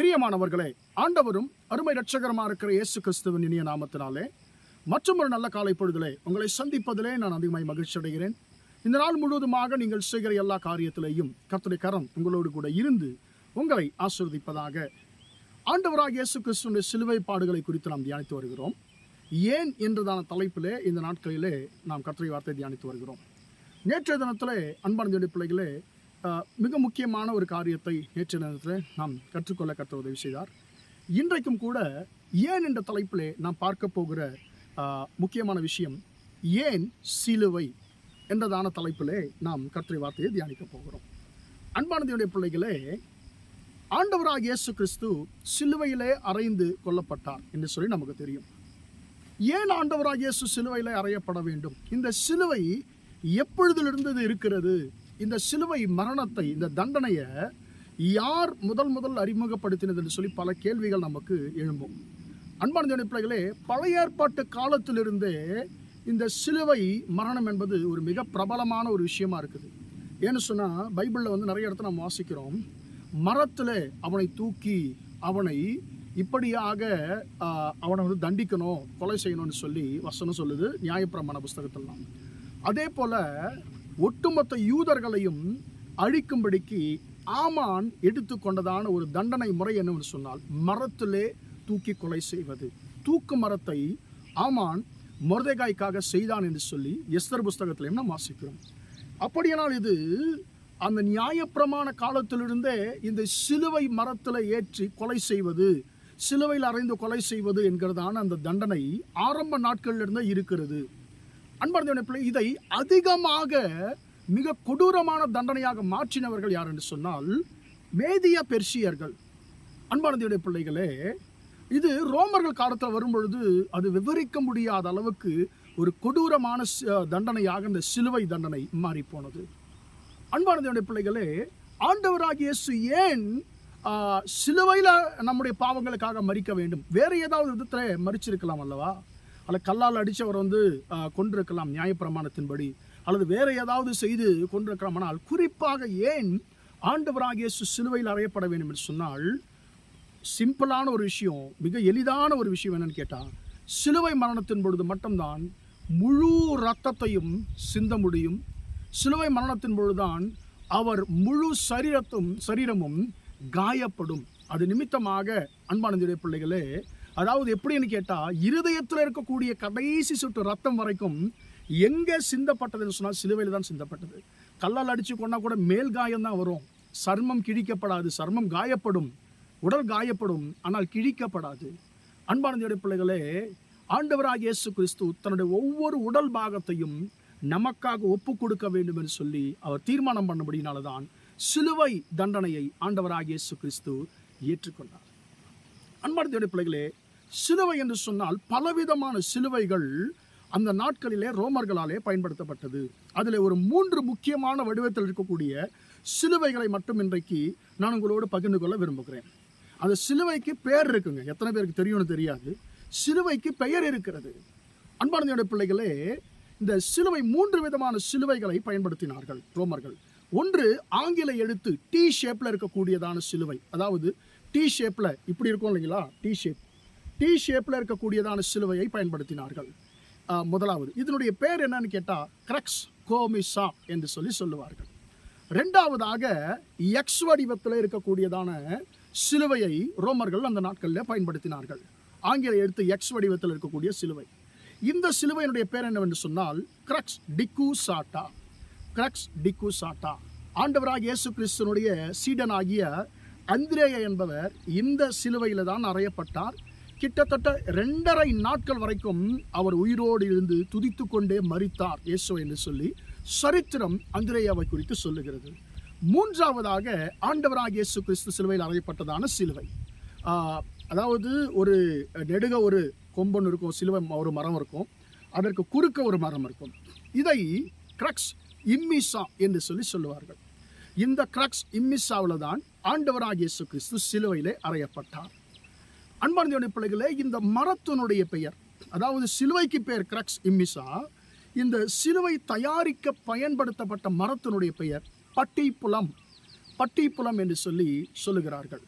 பிரியமானவர்களே ஆண்டவரும் அருமை ரட்சகரமாக இருக்கிற இயேசு கிறிஸ்துவின் இனிய நாமத்தினாலே மற்றும் ஒரு நல்ல காலை பொழுதிலே உங்களை சந்திப்பதிலே நான் அதிகமாய் மகிழ்ச்சி அடைகிறேன். இந்த நாள் முழுவதுமாக நீங்கள் செய்கிற எல்லா காரியத்திலேயும் கர்த்தருடைய கரம் உங்களோடு கூட இருந்து உங்களை ஆசிர்வதிப்பதாக ஆண்டவராக இயேசு கிறிஸ்துவின் சிலுவை பாடுகளை குறித்து நாம் தியானித்து வருகிறோம். ஏன் என்றதான தலைப்பிலே இந்த நாட்களிலே நாம் கர்த்தரை வார்த்தை தியானித்து வருகிறோம். நேற்றைய தினத்திலே அன்பான தேவனுடைய பிள்ளைகளே மிக முக்கியமான ஒரு காரியத்தை நேற்று நேரத்தில் நாம் கற்றுக்கொள்ள கற்று உதவி செய்தார். இன்றைக்கும் கூட ஏன் என்ற தலைப்பிலே நாம் பார்க்க போகிற முக்கியமான விஷயம் ஏன் சிலுவை என்றதான தலைப்பிலே நாம் கர்த்தரை வார்த்தையை தியானிக்க போகிறோம். அன்பானதியுடைய பிள்ளைகளே ஆண்டவராக இயேசு கிறிஸ்து சிலுவையிலே அறைந்து கொல்லப்பட்டார் என்று சொல்லி நமக்கு தெரியும். ஏன் ஆண்டவராக இயேசு சிலுவையிலே அறையப்பட வேண்டும்? இந்த சிலுவை எப்பொழுதிலிருந்து இருக்கிறது? இந்த சிலுவை மரணத்தை இந்த தண்டனையை யார் முதல் முதல் அறிமுகப்படுத்தினது என்று சொல்லி பல கேள்விகள் நமக்கு எழும்பும். அன்பான பிள்ளைகளே பழைய ஏற்பாட்டு காலத்திலிருந்தே இந்த சிலுவை மரணம் என்பது ஒரு மிக பிரபலமான ஒரு விஷயமா இருக்குது. ஏன்னு சொன்னால் பைபிளில் வந்து நிறைய இடத்துல நம்ம வாசிக்கிறோம் மரத்தில் அவனை தூக்கி அவனை இப்படியாக அவனை வந்து தண்டிக்கணும் கொலை செய்யணும்னு சொல்லி வசனம் சொல்லுது நியாயப்பிரமாண புஸ்தகத்திலாம் அதே போல் ஒட்டுமொத்த யூதர்களையும் அழிக்கும்படிக்கு ஆமான் எடுத்துக்கொண்டதான ஒரு தண்டனை முறை என்னவென்று சொன்னால் மரத்திலே தூக்கி கொலை செய்வது. தூக்கு மரத்தை ஆமான் முருதைகாய்க்காக செய்தான் என்று சொல்லி எஸ்தர் புஸ்தகத்திலையும் நாம் வாசிக்கிறோம். அப்படியானால் இது அந்த நியாயப்பிரமாண காலத்திலிருந்தே இந்த சிலுவை மரத்தில் ஏற்றி கொலை செய்வது சிலுவையில் அறைந்து கொலை செய்வது என்கிறதான அந்த தண்டனை ஆரம்ப நாட்களிலிருந்தே இருக்கிறது. அன்பார்ந்த பிள்ளை இதை அதிகமாக மிக கொடூரமான தண்டனையாக மாற்றினவர்கள் யார் என்று சொன்னால் மேதிய பெர்ஷியர்கள் அன்பானதியுடைய பிள்ளைகளே இது ரோமர்கள் காலத்தில் வரும்பொழுது அது விவரிக்க முடியாத அளவுக்கு ஒரு கொடூரமான தண்டனையாக இந்த சிலுவை தண்டனை மாறி போனது. அன்பானதியுடைய பிள்ளைகளே ஆண்டவராகிய இயேசு ஏன் சிலுவையில் நம்முடைய பாவங்களுக்காக மறிக்க வேண்டும்? வேறு ஏதாவது விதத்தில் மறிச்சிருக்கலாம் அல்லவா? அல்ல கல்லால் அடித்தவர் வந்து கொண்டிருக்கலாம் நியாயப்பிரமாணத்தின்படி அல்லது வேறு ஏதாவது செய்து கொண்டிருக்கலாம் ஆனால் குறிப்பாக ஏன் ஆண்டவராகிய சிலுவையில் அறையப்பட வேண்டும் என்று சொன்னால் சிம்பிளான ஒரு விஷயம் மிக எளிதான ஒரு விஷயம் என்னன்னு கேட்டால் சிலுவை மரணத்தின் பொழுது மட்டும்தான் முழு ரத்தத்தையும் சிந்த முடியும். சிலுவை மரணத்தின் பொழுதுதான் அவர் முழு சரீரத்தும் சரீரமும் காயப்படும். அது நிமித்தமாக அன்பானதுடைய பிள்ளைகளே அதாவது எப்படின்னு கேட்டால் இருதயத்தில் இருக்கக்கூடிய கடைசி சுட்டு ரத்தம் வரைக்கும் எங்கே சிந்தப்பட்டதுன்னு சொன்னால் சிலுவையில் தான் சிந்தப்பட்டது. கல்லால் அடித்து கொண்டா கூட மேல் காயம் தான் வரும். சர்மம் கிழிக்கப்படாது சர்மம் காயப்படும் உடல் காயப்படும் ஆனால் கிழிக்கப்படாது. அன்பானதுடைய பிள்ளைகளே ஆண்டவராக இயேசு கிறிஸ்து தன்னுடைய ஒவ்வொரு உடல் பாகத்தையும் நமக்காக ஒப்பு கொடுக்க வேண்டும் என்று சொல்லி அவர் தீர்மானம் பண்ணபடினால தான் சிலுவை தண்டனையை ஆண்டவராக இயேசு கிறிஸ்து ஏற்றுக்கொண்டார். அன்பானதுடைய பிள்ளைகளே சிலுவை என்று சொன்னால் பலவிதமான சிலுவைகள் அந்த நாட்களிலே ரோமர்களாலே பயன்படுத்தப்பட்டது. அதில் ஒரு மூன்று முக்கியமான வடிவத்தில் இருக்கக்கூடிய சிலுவைகளை மட்டும் இன்றைக்கு நான் உங்களோடு பகிர்ந்து கொள்ள விரும்புகிறேன். அந்த சிலுவைக்கு பெயர் இருக்குங்க. எத்தனை பேருக்கு தெரியும்னு தெரியாது. சிலுவைக்கு பெயர் இருக்கிறது. அன்பானதையோட பிள்ளைகளே இந்த சிலுவை மூன்று விதமான சிலுவைகளை பயன்படுத்தினார்கள் ரோமர்கள். ஒன்று ஆங்கில எழுத்து டி ஷேப்பில் இருக்கக்கூடியதான சிலுவை. அதாவது டி ஷேப்பில் இப்படி இருக்கும் இல்லைங்களா? டி ஷேப் டி ஷேப்பில் இருக்கக்கூடியதான சிலுவையை பயன்படுத்தினார்கள். முதலாவது இதனுடைய பேர் என்னன்னு கேட்டால் கிரக்ஸ் கோமிசா என்று சொல்லி சொல்லுவார்கள். ரெண்டாவதாக எக்ஸ் வடிவத்தில் இருக்கக்கூடியதான சிலுவையை ரோமர்கள் அந்த நாட்களில் பயன்படுத்தினார்கள். ஆங்கில எழுத்து எக்ஸ் வடிவத்தில் இருக்கக்கூடிய சிலுவை. இந்த சிலுவையினுடைய பேர் என்னவென்று சொன்னால் கிரக்ஸ் டிக்கு சாட்டா கிரக்ஸ் டிக்கு சாட்டா ஆண்டவராக இயேசு கிறிஸ்தனுடைய சீடனாகிய அந்திரேய என்பவர் இந்த சிலுவையில் தான் அறையப்பட்டார். கிட்டத்தட்ட ரெண்டரை நாட்கள் வரைக்கும் அவர் உயிரோடு இருந்து துதித்து கொண்டே மறித்தார் இயேசு என்று சொல்லி சரித்திரம் அந்திரேயாவை குறித்து சொல்லுகிறது. மூன்றாவதாக ஆண்டவராக இயேசு கிறிஸ்து சிலுவையில் அறையப்பட்டதான சிலுவை. அதாவது ஒரு நெடுக ஒரு கொம்பன் இருக்கும் சிலுவை ஒரு மரம் இருக்கும் அதற்கு குறுக்க ஒரு மரம் இருக்கும். இதை கிரக்ஸ் இம்மிசா என்று சொல்லி சொல்லுவார்கள். இந்த கிரக்ஸ் இம்மிசாவில் தான் ஆண்டவராக இயேசு கிறிஸ்து சிலுவையிலே அறையப்பட்டார். அன்பார்ந்த பிள்ளைகளே இந்த மரத்தினுடைய பெயர் அதாவது சிலுவைக்கு பெயர் கிரக்ஸ் இம்மிசா இந்த சிலுவை தயாரிக்க பயன்படுத்தப்பட்ட மரத்தினுடைய பெயர் பட்டிப்புலம் பட்டிப்புலம் என்று சொல்லி சொல்லுகிறார்கள்.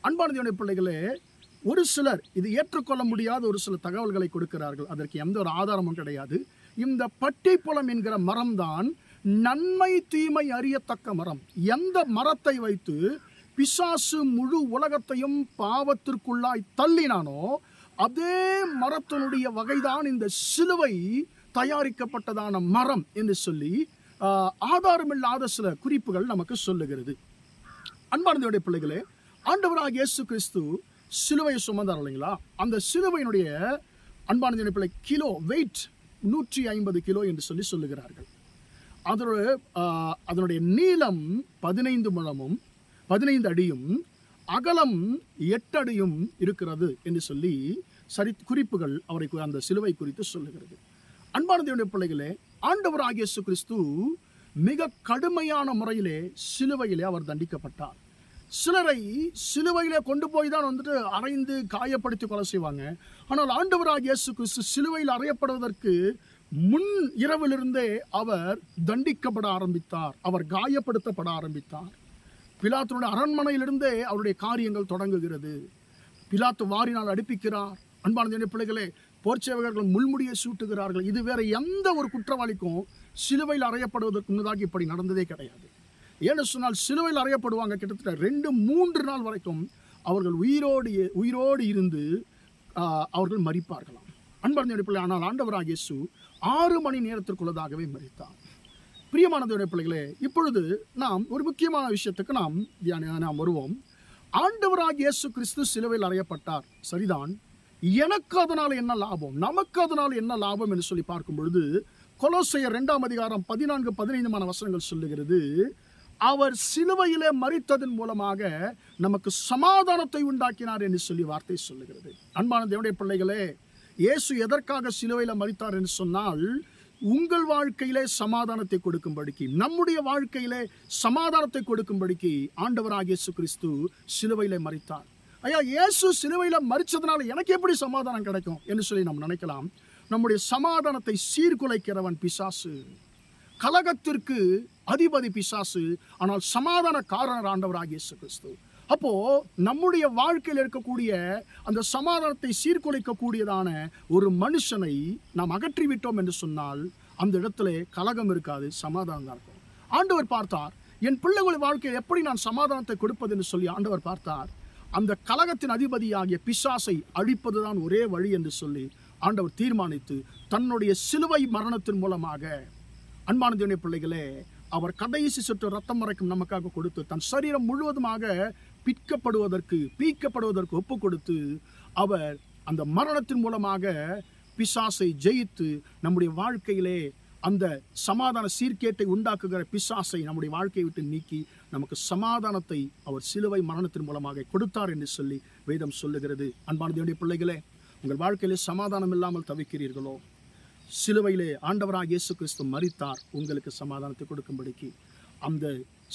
அன்பான பிள்ளைகளே ஒரு சிலர் இது ஏற்றுக்கொள்ள முடியாத ஒரு சில தகவல்களை கொடுக்கிறார்கள். அதற்கு எந்த ஒரு ஆதாரமும் கிடையாது. இந்த பட்டிப்புலம் என்கிற மரம்தான் நன்மை தீமை அறியத்தக்க மரம். எந்த மரத்தை வைத்து பிசாசு முழு உலகத்தையும் பாவத்திற்குள்ளாய் தள்ளினானோ அதே மரத்தினுடைய வகைதான் இந்த சிலுவை தயாரிக்கப்பட்டதான மரம் என்று சொல்லி ஆதாரமில்லாத சில குறிப்புகள் நமக்கு சொல்லுகிறது. அன்பார்ந்தவருடைய பிள்ளைகளே ஆண்டவராக இயேசு கிறிஸ்து சிலுவையை சுமந்தார் இல்லைங்களா? அந்த சிலுவையினுடைய அன்பானதுடைய பிள்ளை கிலோ வெயிட் நூற்றி ஐம்பது கிலோ என்று சொல்லி சொல்லுகிறார்கள். அதோட அதனுடைய நீளம் பதினைந்து முழமும் பதினைந்து அடியும் அகலம் எட்டு அடியும் இருக்கிறது என்று சொல்லி சரி குறிப்புகள் அவரை அந்த சிலுவை குறித்து சொல்லுகிறது. அன்பான பிள்ளைகளே ஆண்டவர் ஆகியசு கிறிஸ்து மிக கடுமையான முறையிலே சிலுவையிலே அவர் தண்டிக்கப்பட்டார். சிலரை சிலுவையிலே கொண்டு போய் தான் வந்துட்டு அரைந்து காயப்படுத்தி கொலை செய்வாங்க. ஆனால் ஆண்டவராக இயேசு கிறிஸ்து சிலுவையில் அறையப்படுவதற்கு முன் இரவிலிருந்தே அவர் தண்டிக்கப்பட ஆரம்பித்தார். அவர் காயப்படுத்தப்பட ஆரம்பித்தார். பிலாத்துடைய அரண்மனையிலிருந்தே அவருடைய காரியங்கள் தொடங்குகிறது. பிலாத்து வாரினால் அடுப்பிக்கிறார். அன்பான தேவனுடைய பிள்ளைகளே போர்ச்சேவகர்கள் முள்முடியை சூட்டுகிறார்கள். இது வேற எந்த ஒரு குற்றவாளிக்கும் சிலுவையில் அறையப்படுவதற்கு முன்னதாக இப்படி நடந்ததே கிடையாது. ஏன்னு சொன்னால் சிலுவையில் அறையப்படுவாங்க கிட்டத்தட்ட ரெண்டு மூன்று நாள் வரைக்கும் அவர்கள் உயிரோடு உயிரோடு இருந்து அவர்கள் மறிப்பார்களாம் அன்பான பிள்ளை ஆனால் ஆண்டவராக இயேசு ஆறு மணி நேரத்திற்குள்ளதாகவே மறித்தார் பிரியமானதுடைய பிள்ளைகளே இப்பொழுது நாம் ஒரு முக்கியமான விஷயத்துக்கு நாம் தியான- நாம் வருவோம். ஆண்டவராக இயேசு கிறிஸ்து சிலுவையில் அறையப்பட்டார். சரிதான். எனக்கு அதனால் என்ன லாபம்? நமக்கு அதனால் என்ன லாபம் என்று சொல்லி பார்க்கும் பொழுது கொலோசையர் இரண்டாம் அதிகாரம் பதினான்கு பதினைந்துமான வசனங்கள் சொல்லுகிறது அவர் சிலுவையிலே மறித்ததன் மூலமாக நமக்கு சமாதானத்தை உண்டாக்கினார் என்று சொல்லி வார்த்தை சொல்லுகிறது. அன்பான தேவடைய பிள்ளைகளே இயேசு எதற்காக சிலுவையில் மறித்தார் என்று சொன்னால் உங்கள் வாழ்க்கையிலே சமாதானத்தை கொடுக்கும்படிக்கு நம்முடைய வாழ்க்கையிலே சமாதானத்தை கொடுக்கும்படிக்கு ஆண்டவராக இயேசு கிறிஸ்து சிலுவையில் மறித்தார் ஐயா இயேசு சிலுவையில் மறிச்சதுனால எனக்கு எப்படி சமாதானம் கிடைக்கும் என்று சொல்லி நாம் நினைக்கலாம். நம்முடைய சமாதானத்தை சீர்குலைக்கிறவன் பிசாசு. கலகத்திற்கு அதிபதி பிசாசு. ஆனால் சமாதான காரணர் ஆண்டவராக இயேசு கிறிஸ்து அப்போ நம்முடைய வாழ்க்கையில் இருக்கக்கூடிய அந்த சமாதானத்தை சீர்குலைக்கக்கூடியதான ஒரு மனுஷனை நாம் அகற்றிவிட்டோம் என்று சொன்னால் அந்த இடத்துல கலகம் இருக்காது சமாதானம் தான் இருக்கும். ஆண்டவர் பார்த்தார் என் பிள்ளைகள் வாழ்க்கையில் எப்படி நான் சமாதானத்தை கொடுப்பது? என்று சொல்லி ஆண்டவர் பார்த்தார். அந்த கலகத்தின் அதிபதியாகிய பிசாசை அழிப்பதுதான் ஒரே வழி என்று சொல்லி ஆண்டவர் தீர்மானித்து தன்னுடைய சிலுவை மரணத்தின் மூலமாக அன்பானதுடைய பிள்ளைகளே அவர் கடைசி சுற்று ரத்தம் மறைக்கும் நமக்காக கொடுத்து தன் சரீரம் முழுவதுமாக பிற்கப்படுவதற்கு பீக்கப்படுவதற்கு ஒப்பு கொடுத்து அவர் அந்த மரணத்தின் மூலமாக பிசாசை ஜெயித்து நம்முடைய வாழ்க்கையிலே அந்த சமாதான சீர்கேட்டை உண்டாக்குகிற பிசாசை நம்முடைய வாழ்க்கையை விட்டு நீக்கி நமக்கு சமாதானத்தை அவர் சிலுவை மரணத்தின் மூலமாக கொடுத்தார் என்று சொல்லி வேதம் சொல்லுகிறது. அன்பான தேவனுடைய பிள்ளைகளே உங்கள் வாழ்க்கையிலே சமாதானம் இல்லாமல் தவிக்கிறீர்களோ? சிலுவையிலே ஆண்டவராக இயேசு கிறிஸ்து மறித்தார் உங்களுக்கு சமாதானத்தை கொடுக்கும்படிக்கு. அந்த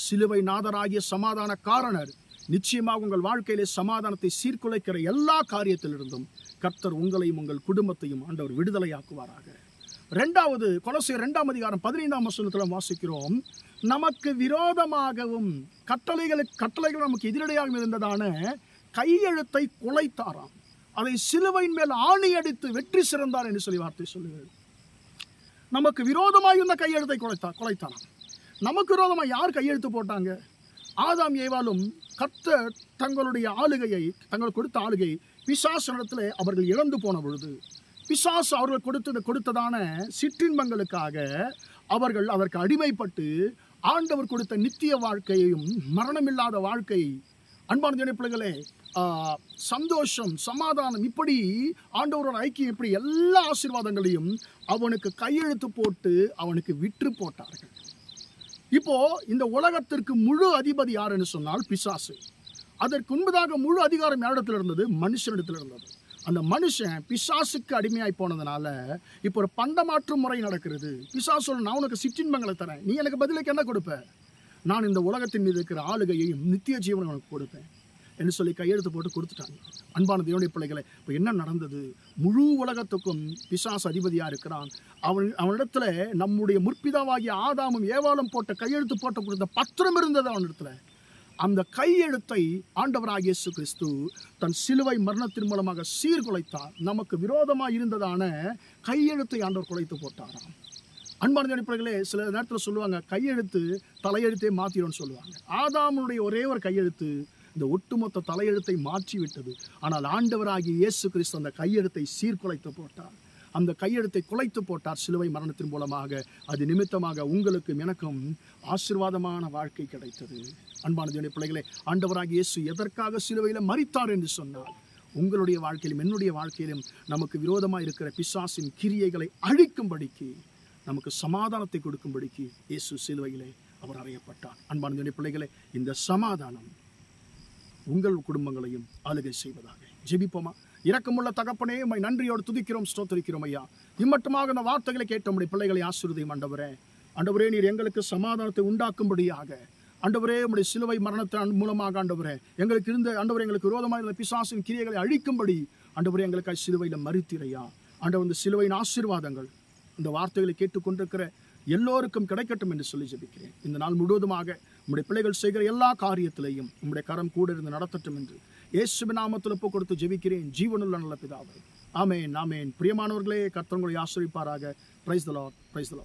சிலுவை நாதராகிய சமாதான காரணர் நிச்சயமாக உங்கள் வாழ்க்கையிலே சமாதானத்தை சீர்குலைக்கிற எல்லா காரியத்திலிருந்தும் கர்த்தர் உங்களையும் உங்கள் குடும்பத்தையும் ஆண்டவர் விடுதலையாக்குவாராக. ரெண்டாவது கொலசை ரெண்டாம் அதிகாரம் பதினைந்தாம் வசனத்தில் வாசிக்கிறோம். நமக்கு விரோதமாகவும் கட்டளைகளுக்கு கட்டளைகள் நமக்கு எதிரடையாகவும் இருந்ததான கையெழுத்தை குலைத்தாராம். அதை சிலுவையின் மேல் ஆணி அடித்து வெற்றி சிறந்தார் என்று சொல்லி வார்த்தை சொல்லுகிறது. நமக்கு விரோதமாக இருந்த கையெழுத்தை குலைத்தா குலைத்தாராம். நமக்கு விரோதமாக யார் கையெழுத்து போட்டாங்க? ஆதாம் ஏவாலும் கர்த்தர் தங்களுடைய ஆளுகையை தங்கள் கொடுத்த ஆளுகை இடத்துல அவர்கள் இழந்து போன பொழுது பிசாசு அவர்கள் கொடுத்தது கொடுத்ததான சிற்றின்பங்களுக்காக அவர்கள் அதற்கு அடிமைப்பட்டு ஆண்டவர் கொடுத்த நித்திய வாழ்க்கையையும் மரணமில்லாத வாழ்க்கை அன்பான தேவனுடைய சந்தோஷம் சமாதானம் இப்படி ஆண்டவரோட ஐக்கியம் இப்படி எல்லா ஆசீர்வாதங்களையும் அவனுக்கு கையெழுத்து போட்டு அவனுக்கு விற்று போட்டார்கள். இப்போ இந்த உலகத்திற்கு முழு அதிபதி யாருன்னு சொன்னால் பிசாசு. அதற்கு முன்பதாக முழு அதிகாரம் யாரிடத்தில் இருந்தது? மனுஷனிடத்தில் இருந்தது. அந்த மனுஷன் பிசாசுக்கு அடிமையாய் போனதுனால இப்போ ஒரு பண்டமாற்று முறை நடக்கிறது. பிசாசு சொல்ல நான் உனக்கு சிற்றின்பங்களை தரேன். நீ எனக்கு பதிலுக்கு என்ன கொடுப்ப? நான் இந்த உலகத்தின் மீது இருக்கிற ஆளுகையையும் நித்திய ஜீவனை உனக்கு கொடுப்பேன். என்று சொல்லி கையெழுத்து போட்டு கொடுத்துட்டாங்க. அன்பான தேவனுடைய பிள்ளைகளை இப்போ என்ன நடந்தது? முழு உலகத்துக்கும் பிசாஸ் அதிபதியாக இருக்கிறான். அவன் அவனிடத்துல நம்முடைய முற்பிதாவாகிய ஆதாமும் ஏவாளம் போட்ட கையெழுத்து போட்ட கொடுத்த பத்திரம் இருந்தது அவனிடத்துல. அந்த கையெழுத்தை ஆண்டவராக இயேசு கிறிஸ்து தன் சிலுவை மரணத்தின் மூலமாக சீர்குலைத்தார். நமக்கு விரோதமாக இருந்ததான கையெழுத்தை ஆண்டவர் குலைத்து போட்டாராம். அன்பான அடிப்படைகளே சில நேரத்தில் சொல்லுவாங்க கையெழுத்து தலையெழுத்தே மாற்றிடும்னு சொல்லுவாங்க. ஆதாமனுடைய ஒரே ஒரு கையெழுத்து இந்த ஒட்டுமொத்த தலையெழுத்தை மாற்றிவிட்டது. ஆனால் ஆண்டவராகிய இயேசு கிறிஸ்து அந்த கையெழுத்தை சீர்குலைத்து போட்டார். அந்த கையெழுத்தை குலைத்து போட்டார் சிலுவை மரணத்தின் மூலமாக. அது நிமித்தமாக உங்களுக்கும் எனக்கும் ஆசீர்வாதமான வாழ்க்கை கிடைத்தது. அன்பான தேவனுடைய பிள்ளைகளே ஆண்டவராகிய இயேசு எதற்காக சிலுவையில் மறித்தார் என்று சொன்னார்? உங்களுடைய வாழ்க்கையிலும் என்னுடைய வாழ்க்கையிலும் நமக்கு விரோதமாக இருக்கிற பிசாசின் கிரியைகளை அழிக்கும்படிக்கு நமக்கு சமாதானத்தை கொடுக்கும்படிக்கு இயேசு சிலுவையிலே அவர் அறையப்பட்டார். அன்பான தேவனுடைய பிள்ளைகளே இந்த சமாதானம் உங்கள் குடும்பங்களையும் ஆளுகை செய்வதாக. ஜெபிப்போமா? இரக்கமுள்ள தகப்பனே உம்மை நன்றியோடு துதிக்கிறோம் ஸ்தோத்தரிக்கிறோம் ஐயா. இம்மட்டுமாக இந்த வார்த்தைகளை கேட்ட உடைய பிள்ளைகளை ஆசீர்வதியும் ஆண்டவரே. ஆண்டவரே நீர் எங்களுக்கு சமாதானத்தை உண்டாக்கும்படியாக. ஆண்டவரே உடைய சிலுவை மரணத்தின் மூலமாக ஆண்டவரே. எங்களுக்கு இருந்த ஆண்டவரே எங்களுக்கு விரோதமாக இருந்த பிசாசின் கிரியைகளை அழிக்கும்படி ஆண்டவரே எங்களுக்கு சிலுவையில் மறுத்திரையா ஆண்டவர் இந்த சிலுவையின் ஆசீர்வாதங்கள் இந்த வார்த்தைகளை கேட்டுக்கொண்டிருக்கிற எல்லோருக்கும் கிடைக்கட்டும் என்று சொல்லி ஜெபிக்கிறேன். இந்த நாள் முழுவதுமாக உம்முடைய பிள்ளைகள் செய்கிற எல்லா காரியத்திலையும் உம்முடைய கரம் கூட இருந்து நடத்தட்டும் என்று இயேசுபி நாமத்தில் ஒப்பு கொடுத்து ஜெபிக்கிறேன். ஜீவனுள்ள நல்ல பிதாவை. ஆமேன் ஆமேன். பிரியமானவர்களே கர்த்தவங்களை ஆசிரிப்பாராக பிரைஸ் தலா பிரைஸ் தலா